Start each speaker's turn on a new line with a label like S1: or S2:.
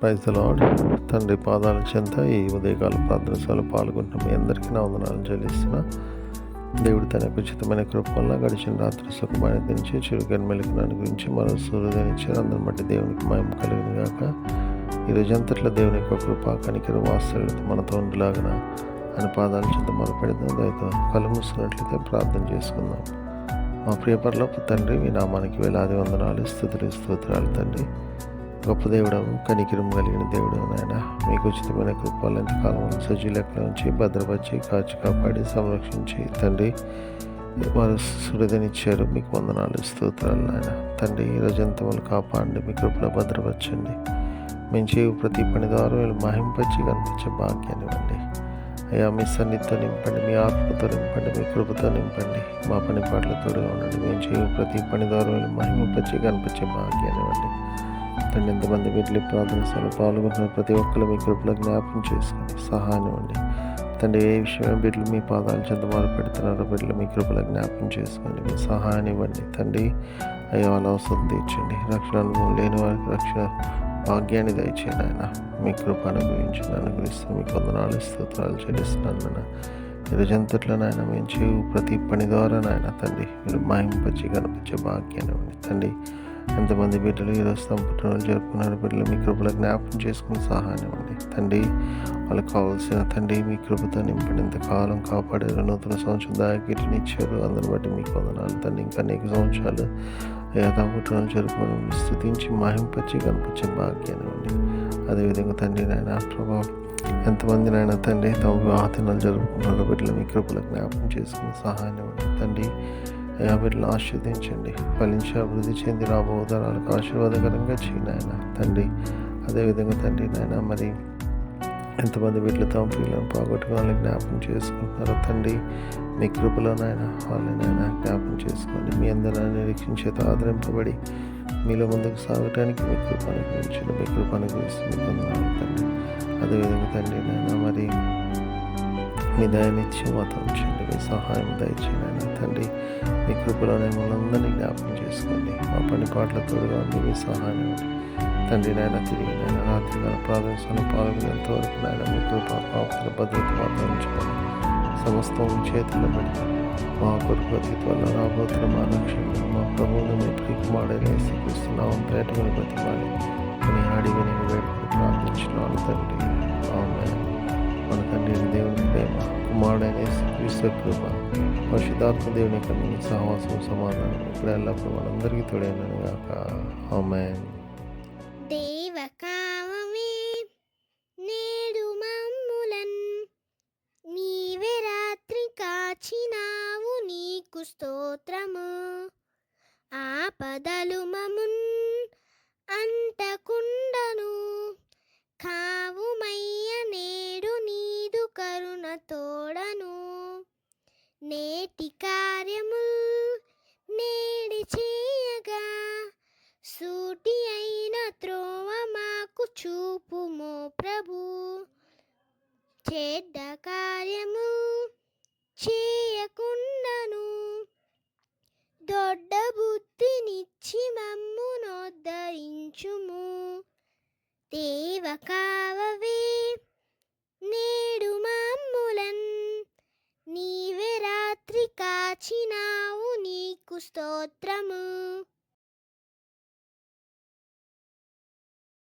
S1: Praise lord తండ్రి పాదాల చెంత ఈ ఉదయకాల ప్రార్థనశాలు పాల్గొంటున్న మీ అందరికీ నా వందనాలు చెల్లిస్తున్నా. దేవుడు తన ఉచితమైన కృప వల్ల గడిచిన రాత్రి సుఖమైన దించి చురుకని మెలుకునాన్ని గురించి మరో సూర్యోదయించారు అందరి బట్టి దేవునికి మయం కలిగిన గాక. ఈ రోజంతట్లో దేవుని యొక్క కృప కనికర వాత్సల్యత మనతో ఉండలాగన అని పాదాల చెంత మొరపెడదాం దయతో కళ్ళు మూసుకున్నట్లయితే ప్రార్థన చేసుకుందాం. మా ప్రియపరలోపు తండ్రి మీ నామానికి వేలాది వందనాలు స్థుతులు స్తోత్రాలు తండ్రి. గొప్ప దేవుడవు కనికిరం కలిగిన దేవుడు నాయన. మీకు ఉచితమైన కృపాలంత కాలం సజీలెక్కల నుంచి భద్రపరిచి కాచి కాపాడి సంరక్షించి తండ్రి వారు సురదనిచ్చారు. మీకు వందనాలు స్తోత్రాలు నాయన. తండ్రి ఈ కాపాడండి మీ కృపలో భద్రపరచండి. మేము చేయు ప్రతి పని ద్వారా వీళ్ళు మహింపచ్చి కనిపించే భాగ్యాన్ని ఇవ్వండి. అయ్యా మీ సన్నిధితో నింపండి మీ ఆత్మతో నింపండి మీ కృపతో నింపండి. మా పని పాటలతో ఉండండి. మేము చేయు ప్రతి పని ద్వారా వీళ్ళు మహిమపచ్చి కనిపించే భాగ్యాన్ని ఇవ్వండి. తండ్రి ఎంతమంది వీటిలో ప్రార్థన సభలో పాల్గొంటున్న ప్రతి ఒక్కరు మీ కృపలో జ్ఞాపకం చేసుకుని సహాయం ఇవ్వండి. తండ్రి ఏ విషయమే బిడ్డలు మీ పాదాలు చెంత మారు పెడుతున్నారో బిడ్డలు మీ కృపలో జ్ఞాపకం చేసుకోండి మీ సహాయాన్ని ఇవ్వండి. తండ్రి అయ్యో వాళ్ళ అవసరం తీర్చండి. రక్షణ అనుభవం లేని వారికి రక్షణ భాగ్యాన్ని దయచేయండి ఆయన మీ కృప అనుగ్రహించి అనుగ్రహిస్తూ మీ వందనాలు స్తోత్రాలు చెల్లిస్తున్నాను నాయన. ఈరోజంతట్లో నాయన మేము చేయు ప్రతి పని ద్వారా నాయన తండ్రి మీరు మాయింపచ్చి కనిపించే భాగ్యాన్ని ఇవ్వండి. తండ్రి ఎంతమంది బిడ్డలు ఈరోజు తమ పుట్టినరోజు జరుపుకున్నారు బిడ్డలు మీ కృపలో జ్ఞాపకం చేసుకుని సహాయం ఇవ్వండి తండ్రి వాళ్ళకి కావాల్సిన తండ్రి మీ కృపతో నింపడి ఇంతకాలం కాపాడారు. నూతన సంవత్సరం దాకిటిని ఇచ్చారు. అందరిని బట్టి మీకు వందనాలు తండ్రి. ఇంకా అనేక సంవత్సరాలు అయ్యా తమ పుట్టినరోజు జరుపుకుని స్థుతించి మహింపచ్చి కనిపించే భాగ్యాన్ని ఇవ్వండి అదేవిధంగా తండ్రి నాయన ప్రభావం ఎంతమంది నాయన తండ్రి తమ వివాహ దినాలు జరుపుకున్నారో బిడ్డలు మీ కృపలో జ్ఞాపకం చేసుకుని సహాయం ఇవ్వండి తండ్రి అయ్యా బిడ్డలు ఆశీర్దించండి ఫలించి అభివృద్ధి చెంది రాబో తరాలకు ఆశీర్వాదకరంగా చేయినాయన తండ్రి అదేవిధంగా తండ్రి నాయన మరి ఎంతమంది బిడ్డలు తమ పిల్లలను పోగొట్టుకోవాలని జ్ఞాపకం చేసుకుంటున్నారో తండ్రి మీ కృపలోనైనా నాయన వాళ్ళని జ్ఞాపకం చేసుకోండి. మీ అందరూ నిరీక్షించేత ఆదరింపబడి మీలో ముందుకు సాగటానికి మీ కృప అనుగ్రహించండి. మీ కృప అనుగ్రహిస్తుంది తండ్రి అదేవిధంగా తండ్రి నాయన మరి మీ దయనిత్యం మాతో ఉంచండి. మీ సహాయం దయచేయండి తండ్రి మీ కృపలో మనందరినీ జ్ఞాపకం చేసుకోండి మా పని పాటల తోడుగా ఉండి మీ సహాయం తండ్రి నాయన తిరిగి నాయన రాత్రి కాల ప్రార్థనలో పాల్గొనేంత వరకు నాయన మీ కృప పాపల భద్రత మాతో ఉంచుకోండి. సమస్తం మీ చేతుల్లో పెడతాం మా కొరకు అతి రాబోతున్న మా లక్ష్యం మా ప్రభువును మీ ప్రియకుమారుడైన శిక్షిస్తున్నాం పేటమని బతిమాలి అని అడిగి నేను వేడుకొని ప్రార్థించినాను తండ్రి. ఆమె కుమారుడైన కృప పరిశుద్ధాత్మ దేవుని యొక్క మీ సహవాసం సమాధానం ఇప్పుడు ఎల్లప్పుడు మనందరికీ తోడైనను గాక ఆమె
S2: దేవకామమే నేడు మమ్ములన్. నీవే రాత్రి కాచినావు నీకు స్తోత్రము. ఆపదలు మమున్ అంటకుండను నేటి కార్యము నేడి చేయగా సూటి అయిన త్రోవ మాకు చూపుమో ప్రభు. చేద్ద కార్యము చేయకుండాను దొడ్డ బుద్ధినిచ్చి మమ్మునోద్ధరించుము. దేవ కావవే నీవే నీకు స్తోత్రము.